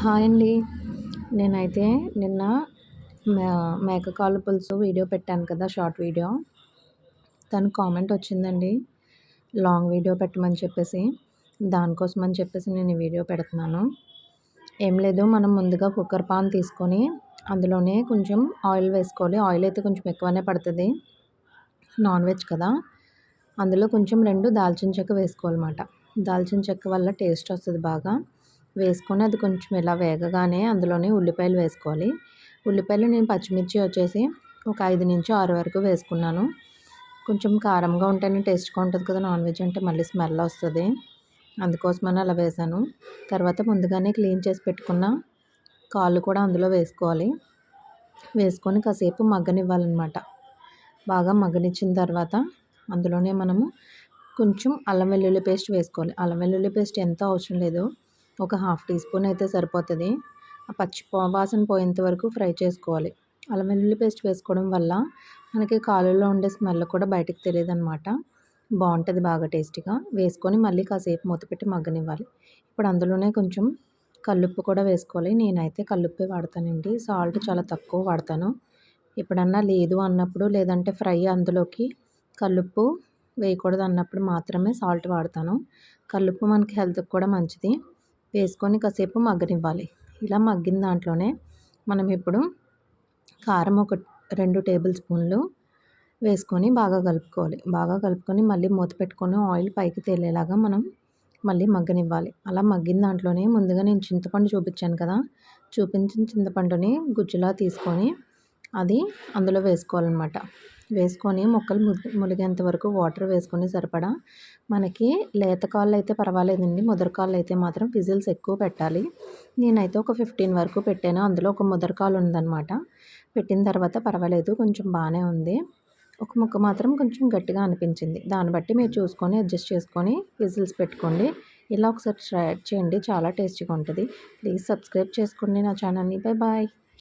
Hi అండి. నేనైతే నిన్న మేక కాలు పులుసు వీడియో పెట్టాను కదా షార్ట్ వీడియో. తను కామెంట్ వచ్చిందండి లాంగ్ వీడియో పెట్టమని చెప్పేసి. దానికోసం అని చెప్పేసి నేను ఈ వీడియో పెడుతున్నాను. ఏం లేదు మనం ముందుగా కుక్కర్ పాన్ తీసుకొని అందులోనే కొంచెం ఆయిల్ వేసుకోవాలి. ఆయిల్ అయితే కొంచెం ఎక్కువనే పడుతుంది. నాన్ వెజ్ కదా. అందులో కొంచెం రెండు దాల్చిన చెక్క వేసుకోవాలన్నమాట. దాల్చిన చెక్క వల్ల టేస్ట్ వస్తుంది బాగా. వేసుకొని అది కొంచెం ఇలా వేగగానే అందులోనే ఉల్లిపాయలు వేసుకోవాలి. ఉల్లిపాయలు నేను పచ్చిమిర్చి వచ్చేసి ఒక ఐదు నుంచి ఆరు వరకు వేసుకున్నాను. కొంచెం కారంగా ఉంటేనే టేస్ట్గా ఉంటుంది కదా నాన్ వెజ్ అంటే మళ్ళీ స్మెల్ వస్తుంది. అందుకోసమని అలా వేసాను. తర్వాత ముందుగానే క్లీన్ చేసి పెట్టుకున్న కాళ్ళు కూడా అందులో వేసుకోవాలి. వేసుకొని కాసేపు మగ్గనివ్వాలన్నమాట. బాగా మగ్గనిచ్చిన తర్వాత అందులోనే మనము కొంచెం అల్లం వెల్లుల్లి పేస్ట్ వేసుకోవాలి. అల్లం వెల్లుల్లి పేస్ట్ ఎంత అవసరం లేదు. ఒక హాఫ్ టీ స్పూన్ అయితే సరిపోతుంది. ఆ పచ్చి వాసన పోయేంత వరకు ఫ్రై చేసుకోవాలి. అల్లం వెల్లుల్లి పేస్ట్ వేసుకోవడం వల్ల మనకి కాలులో ఉండే స్మెల్ కూడా బయటకు తెలియదు అనమాట బాగుంటుంది బాగా టేస్టీగా. వేసుకొని మళ్ళీ కాసేపు మూత పెట్టి మగ్గనివ్వాలి. ఇప్పుడు అందులోనే కొంచెం కల్లుప్పు కూడా వేసుకోవాలి. నేనైతే కల్లుప్పే వాడతానండి. సాల్ట్ చాలా తక్కువ వాడతాను. ఎప్పుడన్నా లేదు అన్నప్పుడు లేదంటే ఫ్రై అందులోకి కల్లుప్పు వేయకూడదు అన్నప్పుడు మాత్రమే సాల్ట్ వాడతాను. కల్లుప్పు మనకి హెల్త్కి కూడా మంచిది. వేసుకొని కాసేపు మగ్గనివ్వాలి. ఇలా మగ్గిన దాంట్లోనే మనం ఇప్పుడు కారం ఒక రెండు టేబుల్ స్పూన్లు వేసుకొని బాగా కలుపుకోవాలి. బాగా కలుపుకొని మళ్ళీ మూత పెట్టుకొని ఆయిల్ పైకి తేలేలాగా మనం మళ్ళీ మగ్గనివ్వాలి. అలా మగ్గిన దాంట్లోనే ముందుగా నేను చింతపండు చూపించాను కదా చూపించిన చింతపండుని గుజ్జులా తీసుకొని అది అందులో వేసుకోవాలన్నమాట. వేసుకొని ముక్కలు ములిగేంత వరకు వాటర్ వేసుకొని సరిపడా మనకి లేత కాళ్ళు అయితే పర్వాలేదండి. ముదరకాళ్ళు అయితే మాత్రం విజిల్స్ ఎక్కువ పెట్టాలి. నేనైతే ఒక ఫిఫ్టీన్ వరకు పెట్టాను. అందులో ఒక ముదరకాలు ఉందన్నమాట. పెట్టిన తర్వాత పర్వాలేదు. కొంచెం బాగానే ఉంది. ఒక ముక్క మాత్రం కొంచెం గట్టిగా అనిపించింది. దాన్ని బట్టి మీరు చూసుకొని అడ్జస్ట్ చేసుకొని విజిల్స్ పెట్టుకోండి. ఇలా ఒకసారి ట్రై చేయండి. చాలా టేస్టీగా ఉంటుంది. ప్లీజ్ సబ్స్క్రైబ్ చేసుకోండి నా ఛానల్ని. Bye bye.